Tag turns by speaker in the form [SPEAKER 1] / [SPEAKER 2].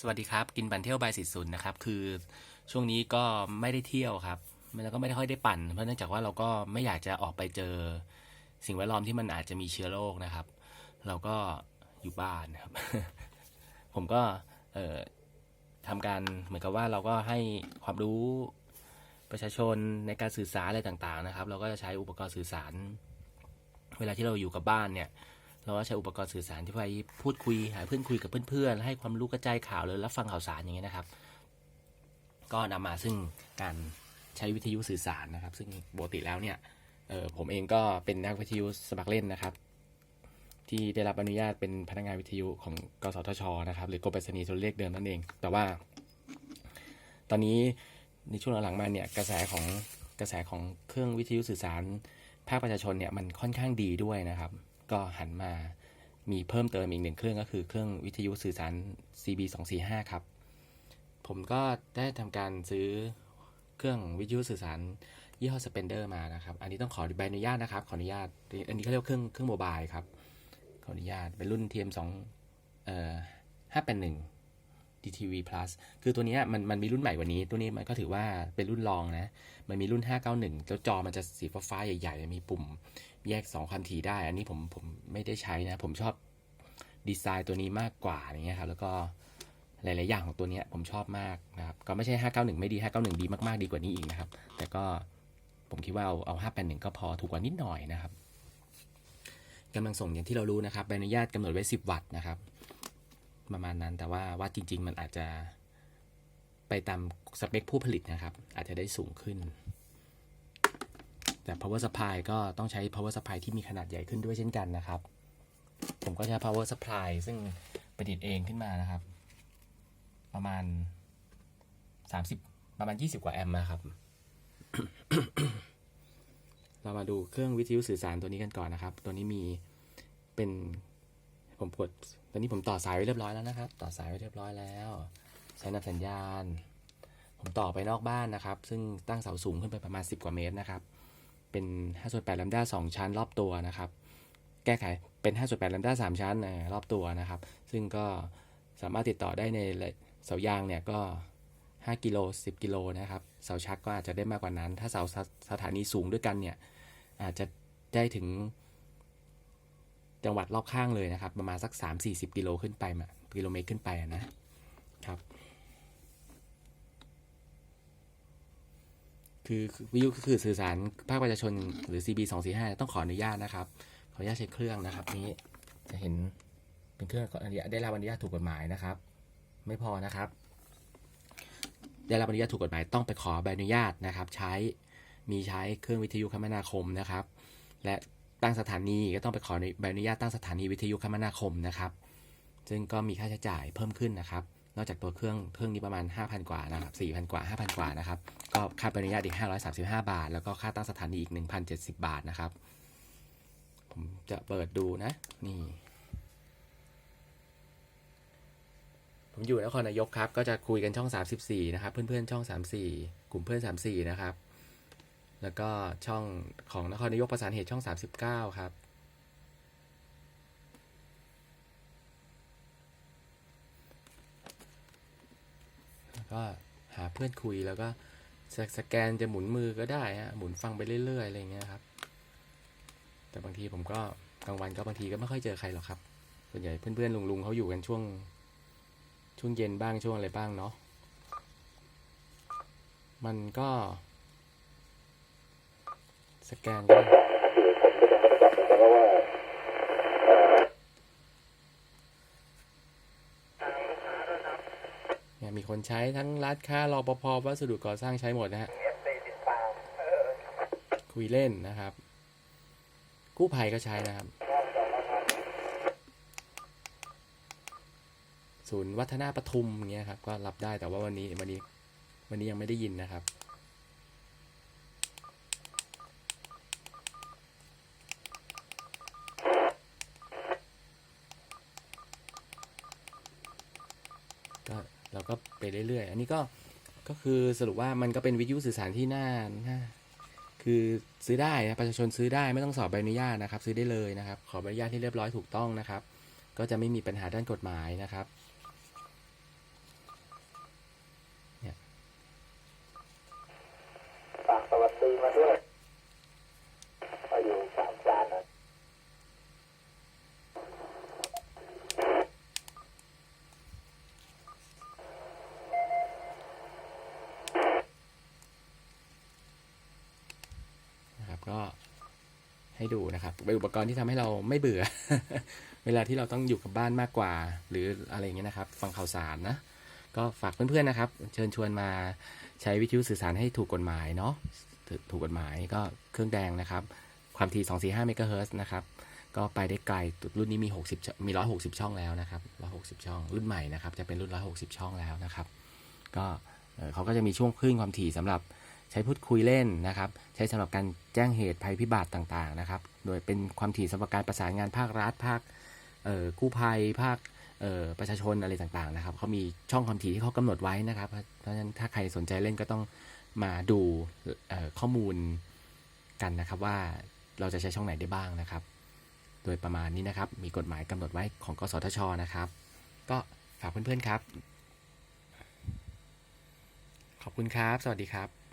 [SPEAKER 1] สวัสดีครับ กินบันเที่ยวบายสิทธิ์ศูนย์นะครับ คือช่วงนี้ก็ไม่ได้เที่ยวครับแล้วก็ไม่ได้ค่อยได้ปั่น เพราะเนื่องจากว่าเราก็ไม่อยากจะออกไปเจอสิ่งแวดล้อมที่มันอาจจะมีเชื้อโรคนะครับ เราก็อยู่บ้านครับ ผมก็เอ่อทำการเหมือนกับว่าเราก็ให้ความรู้ประชาชนในการสื่อสารอะไรต่างๆนะครับ เราก็จะใช้อุปกรณ์สื่อสาร เวลาที่เราอยู่กับบ้านเนี่ย เราก็ใช้อุปกรณ์สื่อสารที่ไว้พูดคุยหาเพื่อนคุยกับเพื่อนๆให้ความรู้กระจายข่าวหรือรับฟังข่าวสารอย่างเงี้ยนะครับ ก็นำมาซึ่งการใช้วิทยุสื่อสารนะครับ ซึ่งปกติแล้วเนี่ยเออผมเองก็เป็นนักวิทยุสมัครเล่นนะครับ ที่ได้รับอนุญาตเป็นพนักงานวิทยุของกสทชนะครับหรือกรมไปรษณีย์โทรเลขเดิมนั่นเอง แต่ว่า ตอนนี้ในช่วงหลังๆมาเนี่ยกระแสของกระแสของเครื่องวิทยุสื่อสาร ภาคประชาชนเนี่ยมันค่อนข้างดีด้วยนะครับ ก็หันมามีเพิ่มเติมอีกหนึ่งเครื่องก็คือเครื่องวิทยุสื่อสาร CB 2 4 5ครับ ผมก็ได้ทำการซื้อเครื่องวิทยุสื่อสารยี่ห้อสเปนเดอร์มานะครับ อันนี้ต้องขอใบอนุญาตนะครับ ขออนุญาต อันนี้เขาเรียกเครื่องเครื่องโมบายครับ ขออนุญาตเป็นรุ่น TM2 เอ่อ581 DTV Plus คือตัวนี้มันมันมีรุ่นใหม่กว่านี้ ตัวนี้มันก็ถือว่าเป็นรุ่นรองนะ มันมีรุ่น 591 แล้วจอมันจะสีฟ้าๆใหญ่ๆมีปุ่มแยก 2 ความถี่ได้ อันนี้ผมผมไม่ได้ใช้นะ ผมชอบดีไซน์ตัวนี้มากกว่าอย่างเงี้ยครับ แล้วก็หลาย ๆ อย่างของตัวนี้ผมชอบมากนะครับ ก็ไม่ใช่ 591 ไม่ดี 591 ดีมาก ๆ ดีกว่านี้อีกนะครับ แต่ก็ผมคิดว่าเอาเอา 581 ก็พอถูกกว่านิดหน่อยนะครับกำลังส่งอย่างที่เรารู้นะครับใบอนุญาตกำหนดไว้ 10 วัตต์นะครับ ประมาณนั้น แต่ว่าวัดจริง ๆ มันอาจจะไปตามสเปคผู้ผลิตนะครับ อาจจะได้สูงขึ้น แต่ power supply ก็ต้องใช้ power supply ที่มีขนาดใหญ่ขึ้นด้วยเช่นกันนะครับ ผมก็ใช้ power supply ซึ่งประดิษฐ์เองขึ้นมานะครับ ประมาณ 30 ประมาณ 20 กว่าแอมป์นะครับ เรามาดูเครื่องวิทยุสื่อสารตัวนี้กันก่อนนะครับ ตัวนี้มีเป็น ผมกดตอนนี้ผมต่อสายไว้เรียบร้อยแล้วนะครับ ต่อสายไว้เรียบร้อยแล้วใช้นับสัญญาณ ผมต่อไปนอกบ้านนะครับ ซึ่งตั้งเสาสูงขึ้นไปประมาณ 10 กว่าเมตรนะครับ เป็น5ส่วน8ลัมด้า2ชั้นรอบตัวนะครับ แก้ไขเป็น5ส่วน8ลัมด้า3ชั้นนะรอบตัวนะครับ ซึ่งก็สามารถติดต่อได้ในเสายางเนี่ยก็ 5 กิโล 10 กิโลนะครับ เสาชักก็อาจจะได้มากกว่านั้น ถ้าเสาสถานีสูงด้วยกันเนี่ยอาจจะได้ถึง จังหวัดรอบข้างเลยนะครับ ประมาณสัก 3-40 กิโลขึ้นไปมากิโลเมตรขึ้นไปนะครับ คือวิทยุคือสื่อสารภาคประชาชนหรือ CB 2 4 5ต้องขออนุญาตนะครับ ขออนุญาตใช้เครื่องนะครับ นี้จะเห็นเป็นเครื่องอนุญาตได้รับอนุญาตถูกกฎหมายนะครับ ไม่พอนะครับ ได้รับอนุญาตถูกกฎหมายต้องไปขอใบอนุญาตนะครับ ใช้มีใช้เครื่องวิทยุคมนาคมนะครับ และ ตั้งสถานีก็ต้องไปขอใบอนุญาตตั้งสถานีวิทยุคมนาคมนะครับ ซึ่งก็มีค่าใช้จ่ายเพิ่มขึ้นนะครับ นอกจากตัวเครื่องเครื่องนี้ประมาณ 5,000 กว่านะครับ4,000 กว่า 5,000 กว่านะครับ ก็ค่าใบอนุญาตอีก 535 บาท แล้วก็ค่าตั้งสถานีอีก 1,070 บาทนะครับ ผมจะเปิดดูนะ นี่ ผมอยู่นครนายกครับ ก็จะคุยกันช่อง 34 นะครับ เพื่อนๆช่อง 34 กลุ่มเพื่อน 34 นะครับ แล้วก็ช่องของนครนายกประสานเหตุช่อง 39 ครับแล้วก็หาเพื่อนคุยแล้วก็สแกนจะหมุนมือก็ได้ฮะหมุนฟังไปเรื่อยๆอะไรเงี้ยครับ แต่บางทีผมก็กลางวันก็บางทีก็ไม่ค่อยเจอใครหรอกครับ ส่วนใหญ่เพื่อนๆลุงๆเขาอยู่กันช่วง ช่วงเย็นบ้างช่วงอะไรบ้างเนาะมันก็ สแกนก็เนี่ยมีคนใช้ทั้งร้านค้ารอปภวัสดุก่อสร้างใช้หมดนะฮะ คุยเล่นนะครับ กู้ภัยก็ใช้นะครับ ศูนย์วัฒนาปทุมเงี้ยครับ ก็รับได้แต่ว่าวันนี้วันนี้วันนี้ยังไม่ได้ยินนะครับ ก็เราก็ไปเรื่อยๆ อันนี้ก็ก็คือสรุปว่ามันก็เป็นวิทยุสื่อสารที่น่าน่าคือซื้อได้นะประชาชนซื้อได้ไม่ต้องสอบใบอนุญาตนะครับ ซื้อได้เลยนะครับ ขอใบอนุญาตที่เรียบร้อยถูกต้องนะครับ ก็จะไม่มีปัญหาด้านกฎหมายนะครับ ก็ให้ดูนะครับเป็นอุปกรณ์ที่ทำให้เราไม่เบื่อ เวลาที่เราต้องอยู่กับบ้านมากกว่า หรืออะไรอย่างเงี้ยนะครับ ฟังข่าวสารนะ ก็ฝากเพื่อนๆนะครับ เชิญชวนมาใช้วิทยุสื่อสารให้ถูกกฎหมายเนาะถูกกฎหมายก็เครื่องแดงนะครับ ความถี่245เมกะเฮิร์นะครับ ก็ไปได้ไกลรุ่นนี้มี 60ช่องมี 160 ช่องแล้วนะครับ 160 ช่อง รุ่นใหม่นะครับ จะเป็นรุ่น 160 ช่องแล้วนะครับ ก็เขาก็จะมีช่วงคลื่นความถี่สำหรับ ใช้พูดคุยเล่นนะครับ ใช้สำหรับการแจ้งเหตุภัยพิบัติต่างๆนะครับ โดยเป็นความถี่สำหรับการประสานงานภาครัฐภาคกู้ภัยภาคประชาชนอะไรต่างๆนะครับเขามีช่องความถี่ที่เขากำหนดไว้นะครับ เพราะฉะนั้นถ้าใครสนใจเล่นก็ต้องมาดูข้อมูลกันนะครับว่าเราจะใช้ช่องไหนได้บ้างนะครับ โดยประมาณนี้นะครับ มีกฎหมายกำหนดไว้ของกสทชนะครับ ก็ฝากเพื่อนๆครับ ขอบคุณครับ สวัสดีครับ